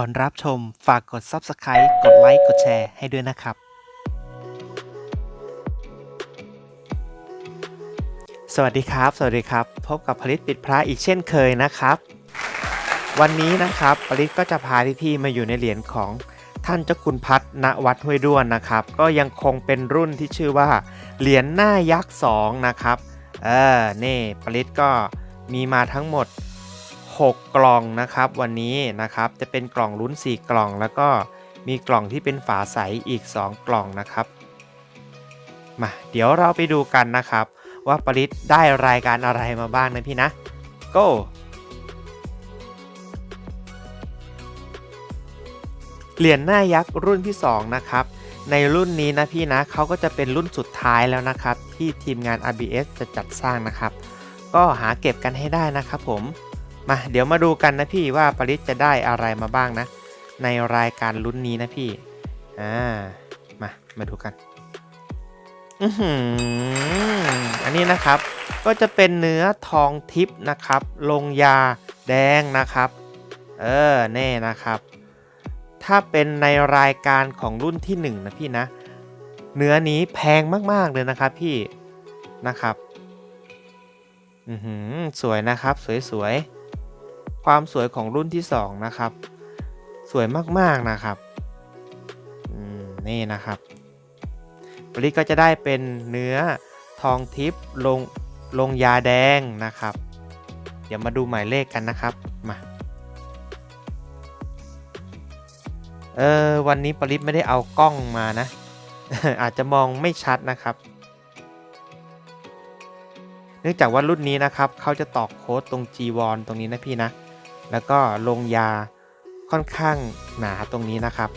ก่อนรับชมฝากกด Subscribe กดไลค์ กดแชร์ให้ด้วยนะครับ สวัสดีครับ สวัสดีครับ พบกับผลิตปิดพระอีกเช่นเคยนะครับ วันนี้นะครับผลิตก็จะพาพี่ๆมาอยู่ในเหรียญของท่านเจ้าคุณพัฒณวัดห้วยด้วนนะครับ ก็ยังคงเป็นรุ่นที่ชื่อว่า เหรียญหน้ายักษ์2นะครับ เออ นี่ผลิตก็มีมาทั้งหมด 6 กล่องนะครับ วันนี้นะครับจะเป็นกล่องลุ้น 4 กล่อง แล้วก็มีกล่องที่เป็นฝาใสอีก 2 กล่องนะครับมาเดี๋ยวเราไปดูกันนะครับ ว่าปริศได้รายการอะไรมาบ้างนะพี่นะ go เหรียญหน้ายักษ์รุ่นที่ 2 นะครับ ในรุ่นนี้นะพี่นะเขาก็จะเป็นรุ่นสุดท้ายแล้วนะครับ ที่ทีมงาน RBS จะจัดสร้างนะครับ ก็หาเก็บกันให้ได้นะครับผม มาเดี๋ยวมาดูกันนะพี่ว่าปริศจะได้อะไรมาบ้างนะ ในรายการลุ้นนี้นะพี่ อ่า มา มาดูกัน อืออันนี้นะครับ ก็จะเป็นเนื้อทองทิพย์นะครับ ลงยาแดงนะครับ เออ แน่นะครับ ถ้าเป็นในรายการของรุ่นที่1นนะพี่นะ เนื้อนี้แพงมาก ๆ เลยนะครับพี่ นะครับ อือหือ สวยนะครับ สวยๆ ความสวยของรุ่นที่ 2 นะครับ สวยมากๆนะครับนี่นะครับวันนี้ก็จะได้เป็นเนื้อทองทิพย์ลงลงยาแดงนะครับ เดี๋ยวมาดูหมายเลขกันนะครับมาเออวันนี้ปริศไม่ได้เอากล้องมานะ อาจจะมองไม่ชัดนะครับ เนื่องจากว่ารุ่นนี้นะครับเขาจะตอกโค้ดตรง G วอนตรงนี้นะพี่นะ แล้วก็ลงยาค่อนข้างหนาตรงนี้นะครับ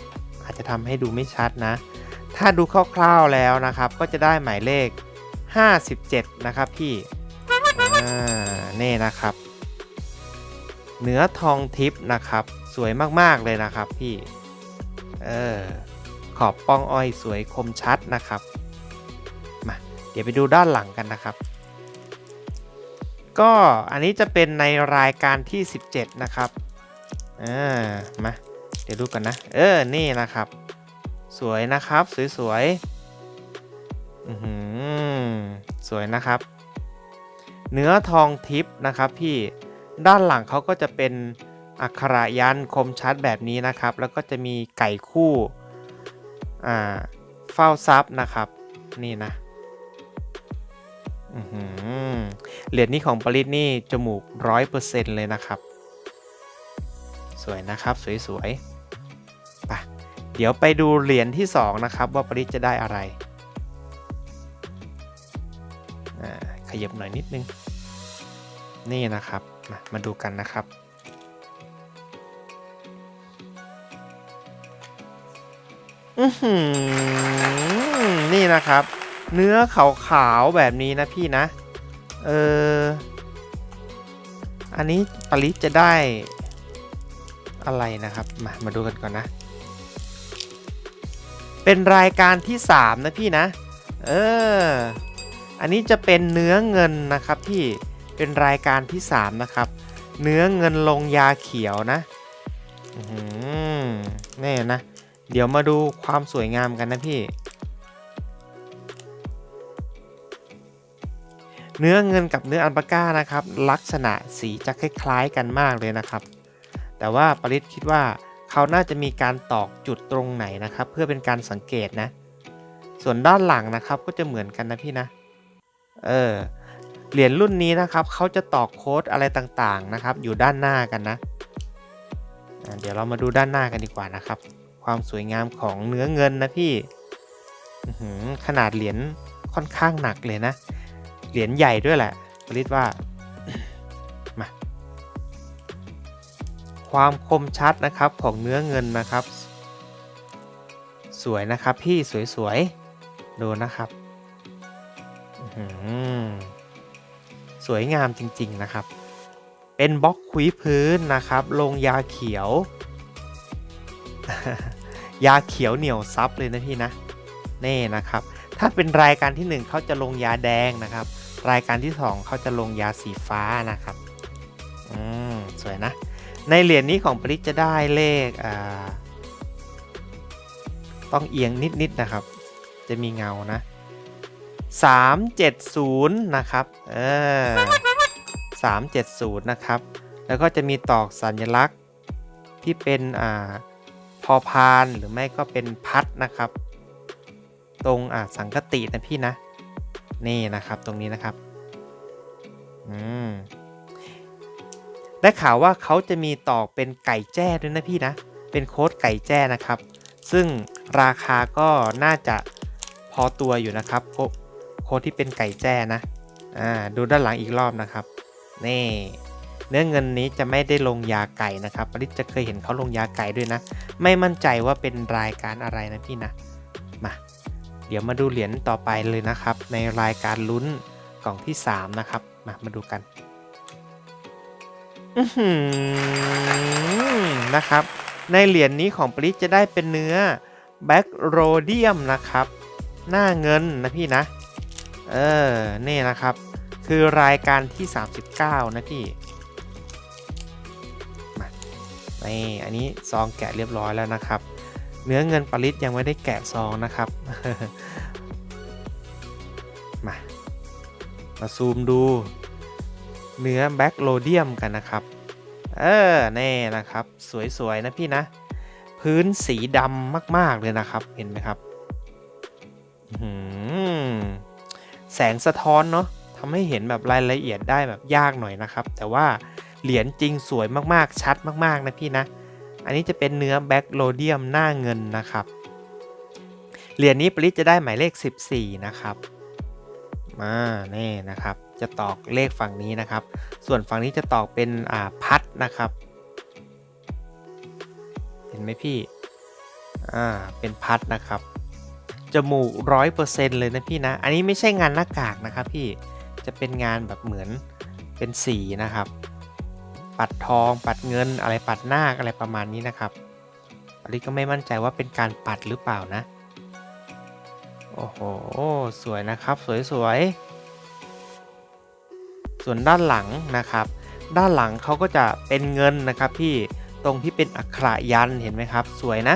อาจจะทำให้ดูไม่ชัดนะ ถ้าดูคร่าวๆแล้วนะครับ ก็จะได้หมายเลข 57 นะครับพี่นี่นะครับ เนื้อทองทิพย์นะครับ สวยมากๆเลยนะครับพี่ เออ ขอบป้องอ้อยสวยคมชัดนะครับ มา เดี๋ยวไปดูด้านหลังกันนะครับ ก็อันนี้จะเป็นในรายการที่ 17 นะครับอ่ามาเดี๋ยวดูกันนะ เออ นี่นะครับ สวยนะครับ สวยๆอือหือสวยนะครับ เนื้อทองทิพย์นะครับพี่ด้านหลังเขาก็จะเป็นอักขระยันคมชัดแบบนี้นะครับ แล้วก็จะมีไก่คู่ อ่า เฝ้าทรัพย์นะครับ นี่นะ เหรียญนี้ของปริศนี่จมูกร้อยเปอร์เซ็นต์เลยนะครับ สวยนะครับสวยๆไปเดี๋ยวไปดูเหรียญที่ 2 นะครับ ว่าปริศจะได้อะไรขยับหน่อยนิดนึง นี่นะครับมามาดูกันนะครับอืนี่นะครับ เนื้อขาวๆแบบนี้นะพี่นะ เออ อันนี้ปริจะได้อะไรนะครับ มา มาดูกันก่อนนะ เป็นรายการที่ 3 นะพี่นะ เออ อันนี้จะเป็นเนื้อเงินนะครับพี่ เป็นรายการที่ 3 นะครับ เนื้อเงินลงยาเขียวนะอือหือแน่นะ เดี๋ยวมาดูความสวยงามกันนะพี่ เนื้อเงินกับเนื้ออัลปาก้านะครับ ลักษณะสีจะคล้ายๆกันมากเลยนะครับ แต่ว่าปริศคิดว่าเขาน่าจะมีการตอกจุดตรงไหนนะครับ เพื่อเป็นการสังเกตนะ ส่วนด้านหลังนะครับก็จะเหมือนกันนะพี่นะ เออเหรียญรุ่นนี้นะครับเขาจะตอกโค้ดอะไรต่างๆนะครับ อยู่ด้านหน้ากันนะ เดี๋ยวเรามาดูด้านหน้ากันดีกว่านะครับ ความสวยงามของเนื้อเงินนะพี่ขนาดเหรียญค่อนข้างหนักเลยนะ เหรียญใหญ่ด้วยแหละปริศว่ามาความคมชัดนะครับของเนื้อเงินนะครับ สวยนะครับพี่สวยๆ ดูนะครับสวยงามจริงๆนะครับ เป็นบล็อกคุยพื้นนะครับ ลงยาเขียว ยาเขียวเหนียวซับเลยนะพี่นะ นี่นะครับ ถ้าเป็นรายการที่ 1เขาจะลงยาแดงนะครับ รายการที่ 2เขาจะลงยาสีฟ้านะครับ อืม สวยนะ ในเหรียญนี้ของปริศจะได้เลขอ่าต้องเอียงนิดๆนะครับ จะมีเงานะ 370 นะครับ เออ370 นะครับ แล้วก็จะมีตอกสัญลักษณ์ที่เป็นอ่าพอพานหรือไม่ก็เป็นพัดนะครับ ตรงอ่าสังกตินะพี่นะ นี่นะครับตรงนี้นะครับอืมได้ข่าวว่าเขาจะมีตอกเป็นไก่แจ้ด้วยนะพี่นะ เป็นโค้ดไก่แจ้นะครับ ซึ่งราคาก็น่าจะพอตัวอยู่นะครับ โค้ดที่เป็นไก่แจ้นะอ่าดูด้านหลังอีกรอบนะครับนี่เนื้อเงินนี้จะไม่ได้ลงยาไก่นะครับปริศจะเคยเห็นเขาลงยาไก่ด้วยนะ ไม่มั่นใจว่าเป็นรายการอะไรนะพี่นะ เดี๋ยวมาดูเหรียญต่อไปเลยนะครับ ในรายการลุ้นกล่องที่ 3 นะครับ มามาดูกันนะครับ ในเหรียญนี้ของปริจะได้เป็นเนื้อแบ็กโรเดียมนะครับ หน้าเงินนะพี่นะ เออ นี่นะครับ คือรายการที่ 39 นะพี่มานี่อันนี้ซองแกะเรียบร้อยแล้วนะครับ เนื้อเงินปริศยังไม่ได้แกะซองนะครับ มา มาซูมดู เนื้อแบ็กโรเดียมกันนะครับ เออ แน่นะครับ สวย ๆ นะพี่นะ พื้นสีดำมาก ๆ เลยนะครับ เห็นไหมครับแสงสะท้อนเนาะทำให้เห็นแบบรายละเอียดได้แบบยากหน่อยนะครับ แต่ว่าเหรียญจริงสวยมากๆ ชัดมาก ๆ นะพี่นะ อันนี้จะเป็นเนื้อแบ็กโรเดียมหน้าเงินนะครับ เหรียญนี้ปริศจะได้หมายเลข 14 นะครับ มาแน่นะครับ จะตอกเลขฝั่งนี้นะครับ ส่วนฝั่งนี้จะตอกเป็นอ่าพัดนะครับ เห็นไหมพี่ อ่า เป็นพัดนะครับ จมูกร้อยเปอร์เซ็นเลยนะพี่นะ อันนี้ไม่ใช่งานหน้ากากนะครับพี่ จะเป็นงานแบบเหมือนเป็นสีนะครับ ปัดทอง ปัดเงิน อะไรปัดหน้าคอะไรประมาณนี้นะครับอันนี้ก็ไม่มั่นใจว่าเป็นการปัดหรือเปล่านะ โอ้โห สวยนะครับ สวยๆ ส่วนด้านหลังนะครับ ด้านหลังเขาก็จะเป็นเงินนะครับพี่ ตรงที่เป็นอักขระยันเห็นไหมครับ สวยนะ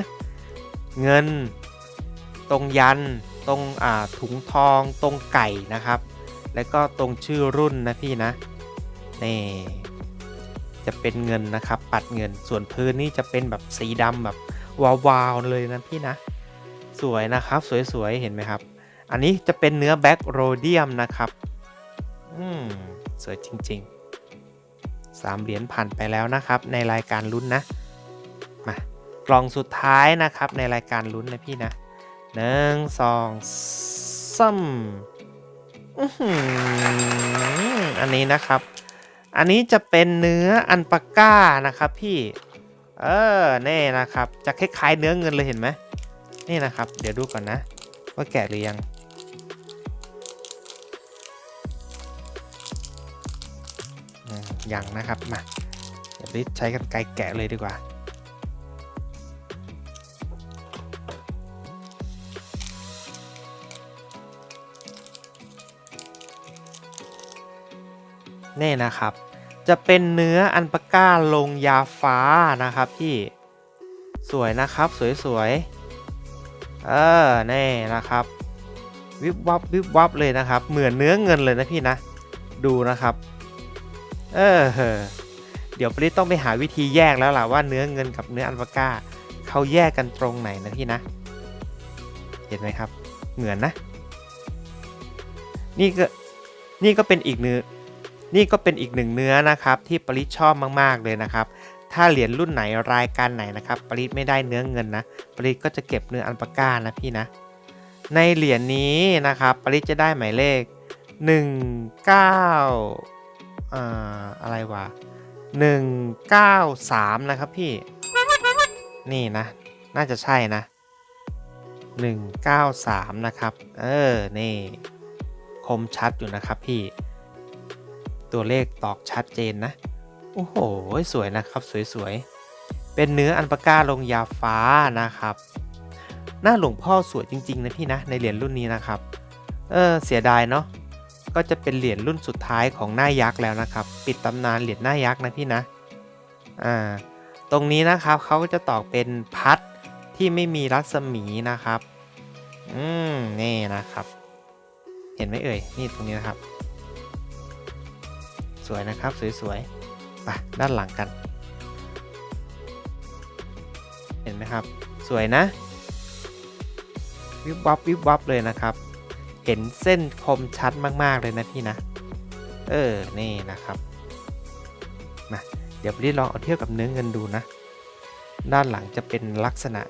เงิน ตรงยันต์ตรงอ่าถุงทอง ตรงไก่นะครับ แล้วก็ตรงชื่อรุ่นนะพี่นะ นี่ จะเป็นเงินนะครับ ปัดเงิน ส่วนพื้นนี่จะเป็นแบบสีดำแบบวาวๆเลยนะพี่นะ สวยนะครับ สวยๆเห็นไหมครับ อันนี้จะเป็นเนื้อแบ็กโรเดียมนะครับ อืมสวยจริงๆสามเหรียญผ่านไปแล้วนะครับ ในรายการลุ้นนะ มากล่องสุดท้ายนะครับ ในรายการลุ้นนะพี่นะหนึ่งสองซ้ำอื้อหืออันนี้นะครับ อันนี้จะเป็นเนื้ออันปาก้านะครับพี่ เออแน่นะครับ จะคล้ายๆเนื้อเงินเลยเห็นไหมนี่นะครับ เดี๋ยวดูก่อนนะ ว่าแกะหรือยัง ยังนะครับ มาเดี๋ยวใช้กันไกลแกะเลยดีกว่า นี่นะครับ จะเป็นเนื้ออันปาก้าลงยาฟ้านะครับพี่สวยนะครับสวยๆเออแน่นะครับ วิบวับวิบวับเลยนะครับ เหมือนเนื้อเงินเลยนะพี่นะ ดูนะครับเออเดี๋ยวปริต้องไปหาวิธีแยกแล้วล่ะว่าเนื้อเงินกับเนื้ออัลปาก้าเขาแยกกันตรงไหนนะพี่นะ เห็นไหมครับ เหมือนนะ นี่ก็นี่ก็เป็นอีกเนื้อ นี่ก็เป็นอีกหนึ่งเนื้อนะครับที่ปริชอบมากๆเลยนะครับ ถ้าเหรียญรุ่นไหนรายการไหนนะครับ ปริไม่ได้เนื้อเงินนะปริก็จะเก็บเนื้ออัลปาก้านะพี่นะ ในเหรียญนี้นะครับปริจะได้หมายเลข 19อ่าอะไรวะ193 นะครับพี่ นี่นะ น่าจะใช่นะ 193 นะครับ เออ นี่ คมชัดอยู่นะครับพี่ ตัวเลขตอกชัดเจนนะ โอ้โห สวยนะครับ สวยๆ เป็นเนื้ออันปาก้าลงยาฟ้านะครับ หน้าหลวงพ่อสวยจริง ๆ นะพี่นะ ในเหรียญรุ่นนี้นะครับ เออเสียดายเนาะ ก็จะเป็นเหรียญรุ่นสุดท้ายของหน้ายักษ์แล้วนะครับ ปิดตำนานเหรียญหน้ายักษ์นะพี่นะ อ่า ตรงนี้นะครับเขาก็จะตอกเป็นพัดที่ไม่มีรัศมีนะครับ อืม นี่นะครับ เห็นไหมเอ่ย นี่ตรงนี้นะครับ สวยนะครับ สวยๆไปด้านหลังกัน เห็นไหมครับ สวยนะ วิบวับวิบวับเลยนะครับ เห็นเส้นคมชัดมากๆเลยนะพี่นะ เออ นี่นะครับมาเดี๋ยวไปลองเอาเทียบกับเนื้อเงินดูนะ ด้านหลังจะเป็นลักษณะ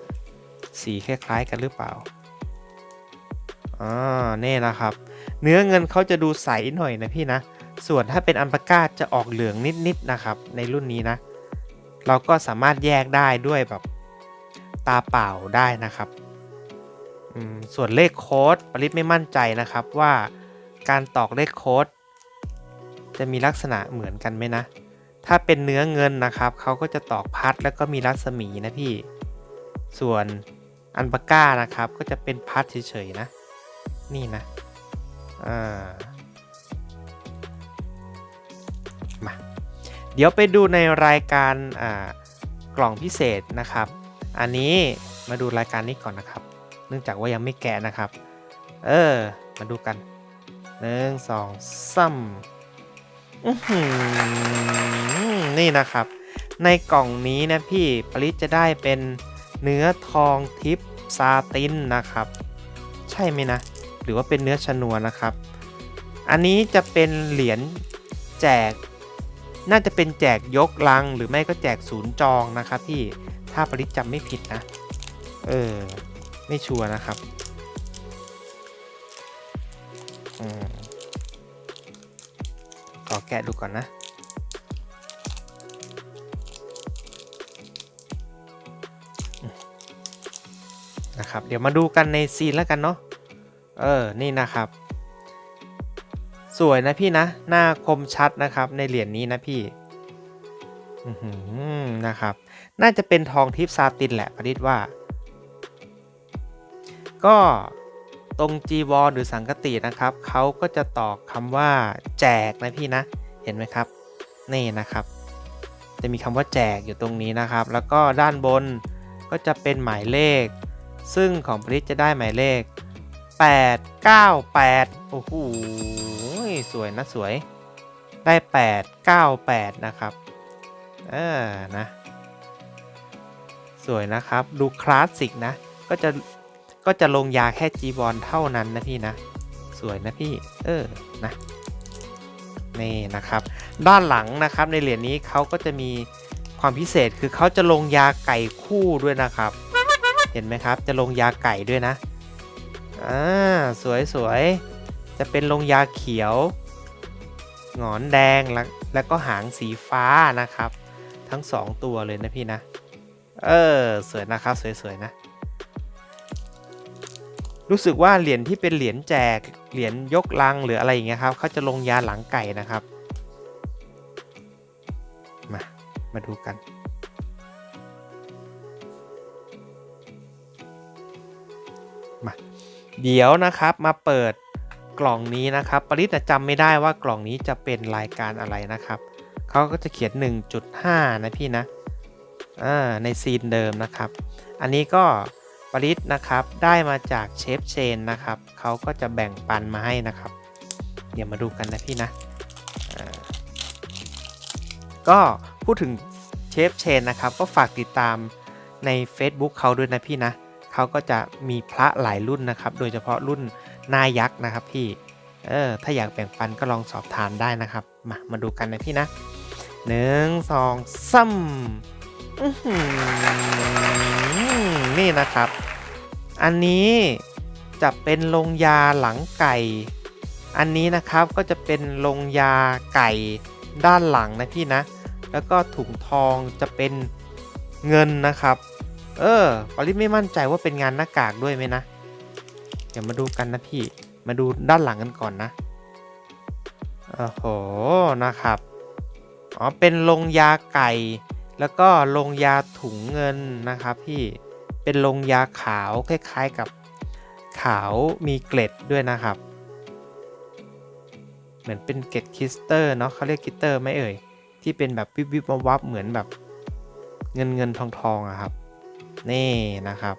สีคล้ายๆกันหรือเปล่าอ่านี่นะครับ เนื้อเงินเขาจะดูใสหน่อยนะพี่นะ ส่วนถ้าเป็นอัลปาก้าจะออกเหลืองนิดๆนะครับ ในรุ่นนี้นะ เราก็สามารถแยกได้ด้วยแบบตาเปล่าได้นะครับ ส่วนเลขโค้ดปริศไม่มั่นใจนะครับว่าการตอกเลขโค้ดจะมีลักษณะเหมือนกันไหมนะ ถ้าเป็นเนื้อเงินนะครับ เขาก็จะตอกพัดแล้วก็มีรัศมีนะพี่ ส่วนอันปาก้านะครับก็จะเป็นพัดเฉยๆนะ นี่นะ อ่า เดี๋ยวไปดูในรายการกล่องพิเศษนะครับ อันนี้มาดูรายการนี้ก่อนนะครับ เนื่องจากว่ายังไม่แกะนะครับ เออ มาดูกันหนึ่งสองซ้ำอือหือนี่นะครับ ในกล่องนี้นะพี่ปริศจะได้เป็นเนื้อทองทิพซาตินนะครับ ใช่ไหมนะ หรือว่าเป็นเนื้อชนวนนะครับ อันนี้จะเป็นเหรียญแจก น่าจะเป็นแจกยกลังหรือไม่ก็แจกศูนย์จองนะครับพี่ถ้าปริศจำไม่ผิดนะ เออ ไม่ชัวร์นะครับอืมขอแกะดูก่อนนะ นะครับ เดี๋ยวมาดูกันในซีนแล้วกันเนาะ เออ นี่นะครับ สวยนะพี่นะ หน้าคมชัดนะครับในเหรียญนี้นะพี่นะครับ น่าจะเป็นทองทิพซาตินแหละพริดว่า ก็ตรงจีวรหรือสังกตินะครับ เขาก็จะตอกคำว่าแจกนะพี่นะ เห็นไหมครับ นี่นะครับ จะมีคำว่าแจกอยู่ตรงนี้นะครับ แล้วก็ด้านบนก็จะเป็นหมายเลข ซึ่งของปริศจะได้หมายเลข 8 9 8 โอ้โห สวยนะสวย ได้ 8 9 8 นะครับ เออ นะ สวยนะครับ ดูคลาสสิกนะ ก็จะ ก็จะลงยาแค่จีบอลเท่านั้นนะพี่นะ สวยนะพี่ เออ นะ นี่นะครับ ด้านหลังนะครับในเหรียญนี้เขาก็จะมีความพิเศษคือเขาจะลงยาไก่คู่ด้วยนะครับ เห็นไหมครับ จะลงยาไก่ด้วยนะ อ่าสวยสวยจะเป็นลงยาเขียว หงอนแดงแล้วแล้วก็หางสีฟ้านะครับ ทั้งสองตัวเลยนะพี่นะ เออสวยนะครับสวยๆนะ รู้สึกว่าเหรียญที่เป็นเหรียญแจกเหรียญยกลังหรืออะไรอย่างเงี้ยครับเขาจะลงยาหลังไก่นะครับ มา มาดูกัน เดี๋ยวนะครับมาเปิดกล่องนี้นะครับ ปริศจำไม่ได้ว่ากล่องนี้จะเป็นรายการอะไรนะครับเขาก็จะเขียน 1.5 นะพี่นะในซีนเดิมนะครับ อันนี้ก็ปริศนะครับได้มาจากเชฟเชนนะครับเขาก็จะแบ่งปันมาให้นะครับ เดี๋ยวมาดูกันนะพี่นะก็พูดถึงเชฟเชนนะครับ ก็ฝากติดตามใน Facebook เขาด้วยนะพี่นะ เขาก็จะมีพระหลายรุ่นนะครับ โดยเฉพาะรุ่นนายักษ์นะครับพี่ เออ ถ้าอยากแบ่งปันก็ลองสอบถามได้นะครับ มา มาดูกันนะพี่นะหนึ่งสองซ้ำอื้อหือนี่นะครับ อันนี้จะเป็นลงยาหลังไก่ อันนี้นะครับก็จะเป็นลงยาไก่ด้านหลังนะพี่นะ แล้วก็ถุงทองจะเป็นเงินนะครับ เออปริไม่มั่นใจว่าเป็นงานหน้ากากด้วยไหมนะ เดี๋ยวมาดูกันนะพี่ มาดูด้านหลังกันก่อนนะโอ้โห นะครับ อ๋อ เป็นลงยาไก่ แล้วก็ลงยาถุงเงินนะครับพี่ เป็นลงยาขาวคล้ายๆกับขาวมีเกล็ดด้วยนะครับ เหมือนเป็นเกล็ดคริสเตอร์เนาะเขาเรียกคริสเตอร์ไหมเอ่ย ที่เป็นแบบวิบวิบวับเหมือนแบบเงินเงินทองทองอะครับ นี่นะครับ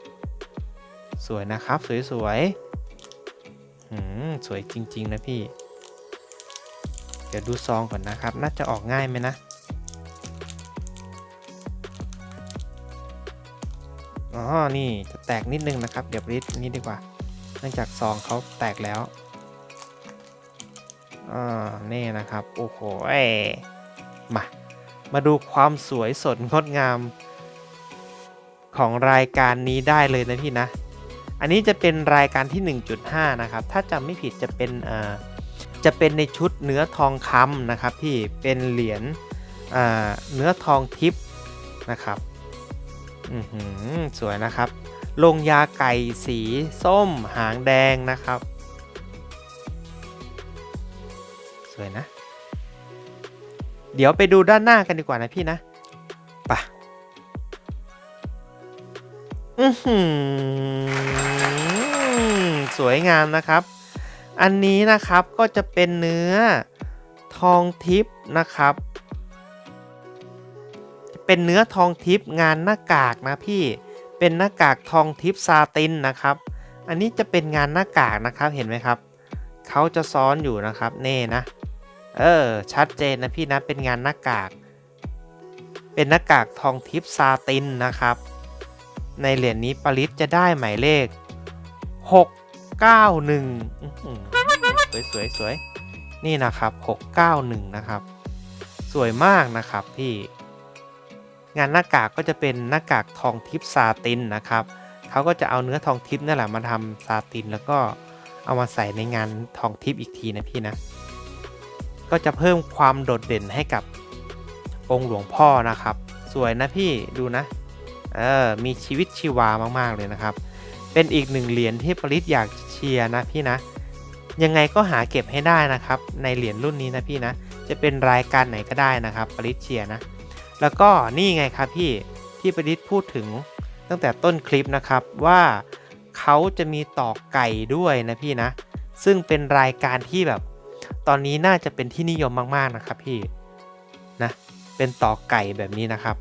สวยนะครับสวยสวยๆหืมสวยจริง ๆ นะพี่ เดี๋ยวดูซองก่อนนะครับ น่าจะออกง่ายไหมนะอ๋อ นี่จะแตกนิดนึงนะครับ เดี๋ยวริดนี้ดีกว่า เนื่องจากซองเขาแตกแล้วอ่านี่นะครับ โอ้โหเอ้มา มาดูความสวยสดงดงาม ของรายการนี้ได้เลยนะพี่นะ อันนี้จะเป็นรายการที่ 1.5 นะครับ ถ้าจำไม่ผิดจะเป็นเอ่อจะเป็นในชุดเนื้อทองคำนะครับพี่เป็นเหรียญอ่าเนื้อทองทิพย์นะครับอือหือสวยนะครับ ลงยาไก่สีส้มหางแดงนะครับ สวยนะ เดี๋ยวไปดูด้านหน้ากันดีกว่านะพี่นะไปะ สวยงามนะครับ อันนี้นะครับก็จะเป็นเนื้อทองทิพนะครับ เป็นเนื้อทองทิพงานหน้ากากนะพี่ เป็นหน้ากากทองทิพซาตินนะครับ อันนี้จะเป็นงานหน้ากากนะครับเห็นไหมครับ เขาจะซ้อนอยู่นะครับเน่นะ เออชัดเจนนะพี่นะเป็นงานหน้ากาก เป็นหน้ากากทองทิพซาตินนะครับ ในเหรียญนี้ปริศจะได้หมายเลข 691อื้อหือสวยสวยสวยนี่นะครับ 691 นะครับ สวยมากนะครับพี่ งานหน้ากากก็จะเป็นหน้ากากทองทิพซาตินนะครับเขาก็จะเอาเนื้อทองทิพนั่นแหละมาทำซาตินแล้วก็เอามาใส่ในงานทองทิพอีกทีนะพี่นะ ก็จะเพิ่มความโดดเด่นให้กับองค์หลวงพ่อนะครับ สวยนะพี่ดูนะ เออมีชีวิตชีวามากๆเลยนะครับ เป็นอีกหนึ่งเหรียญที่ปริศอยากเชียร์นะพี่นะ ยังไงก็หาเก็บให้ได้นะครับ ในเหรียญรุ่นนี้นะพี่นะ จะเป็นรายการไหนก็ได้นะครับ ปริศเชียร์นะ แล้วก็นี่ไงครับพี่ที่ปริศพูดถึงตั้งแต่ต้นคลิปนะครับว่าเขาจะมีต่อไก่ด้วยนะพี่นะ ซึ่งเป็นรายการที่แบบ ตอนนี้น่าจะเป็นที่นิยมมากๆนะครับพี่นะเป็นต่อไก่แบบนี้นะครับ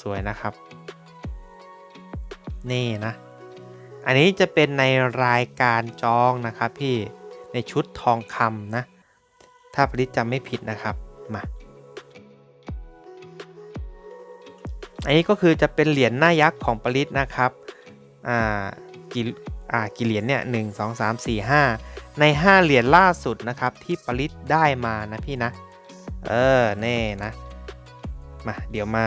สวยนะครับ นี่นะ อันนี้จะเป็นในรายการจองนะครับพี่ในชุดทองคำนะ ถ้าปริศจำไม่ผิดนะครับ มา อันนี้ก็คือจะเป็นเหรียญหน้ายักษ์ของปริศนะครับ อ่า กี่อ่า กี่เหรียญเนี่ยหนึ่งสองสามสี่ห้าใน 5 เหรียญล่าสุดนะครับที่ปริศได้มานะพี่นะ เออ แน่นะ มาเดี๋ยวมา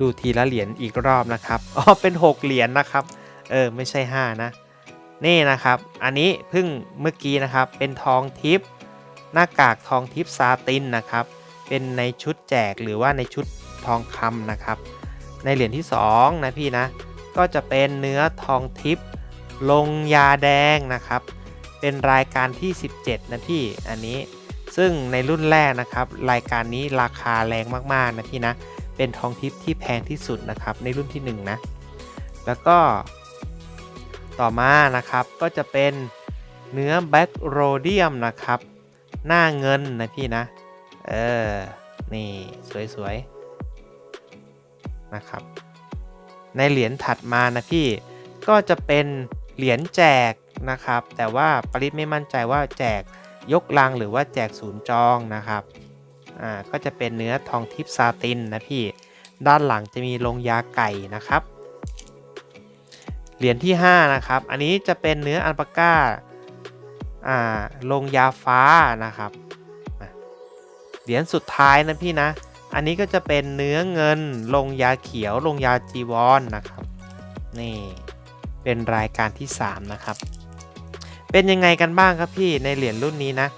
ดูทีละเหรียญอีกรอบนะครับอ๋อเป็น 6 เหรียญนะครับ เออ ไม่ใช่ 5 นะ นี่นะครับ อันนี้เพิ่งเมื่อกี้นะครับ เป็นทองทิพย์หน้ากากทองทิพย์ซาตินนะครับ เป็นในชุดแจกหรือว่าในชุดทองคำนะครับ ในเหรียญที่ 2 นะพี่นะ ก็จะเป็นเนื้อทองทิพย์ลงยาแดงนะครับ เป็นรายการที่ 17 นะพี่ อันนี้ ซึ่งในรุ่นแรกนะครับ รายการนี้ราคาแรงมาก ๆ นะพี่นะ เป็นทองทิพย์ที่แพงที่สุดนะครับ ในรุ่นที่ 1 นะ แล้วก็ต่อมานะครับก็จะเป็นเนื้อแบ็กโรเดียมนะครับ หน้าเงินนะพี่นะ เออ นี่สวย ๆ นะครับ ในเหรียญถัดมานะพี่ก็จะเป็นเหรียญแจกนะครับ แต่ว่าปริศไม่มั่นใจว่าแจก ยกลังหรือว่าแจกศูนย์จองนะครับอ่าก็จะเป็นเนื้อทองทิพซาตินนะพี่ด้านหลังจะมีลงยาไก่นะครับ เหรียญที่ 5 นะครับ อันนี้จะเป็นเนื้ออัลปาก้าอ่าลงยาฟ้านะครับเหรียญสุดท้ายนะพี่นะ อันนี้ก็จะเป็นเนื้อเงินลงยาเขียวลงยาจีวรนนะครับ นี่เป็นรายการที่ 3 นะครับ เป็นยังไงกันบ้างครับพี่ในเหรียญรุ่นนี้นะ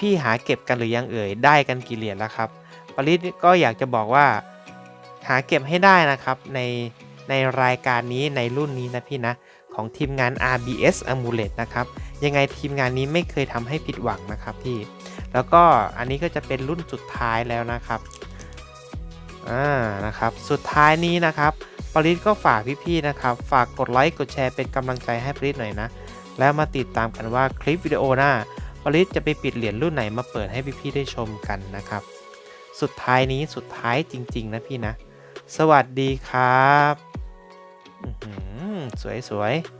พี่ๆหาเก็บกันหรือยังเอ่ยได้กันกี่เหรียญแล้วครับปริศก็อยากจะบอกว่าหาเก็บให้ได้นะครับในในรายการนี้ในรุ่นนี้นะพี่นะของทีมงาน RBS Amulet นะครับยังไงทีมงานนี้ไม่เคยทำให้ผิดหวังนะครับพี่แล้วก็อันนี้ก็จะเป็นรุ่นสุดท้ายแล้วนะครับอ่านะครับสุดท้ายนี้นะครับปริศก็ฝากพี่ๆนะครับ ฝากกดไลค์กดแชร์เป็นกำลังใจให้ปริศหน่อยนะ แล้วมาติดตามกันว่าคลิปวิดีโอหน้าปริศจะไปปิดเหรียญรุ่นไหนมาเปิดให้พี่ๆได้ชมกันนะครับ สุดท้ายนี้สุดท้ายจริง ๆ นะพี่นะ สวัสดีครับสวยๆ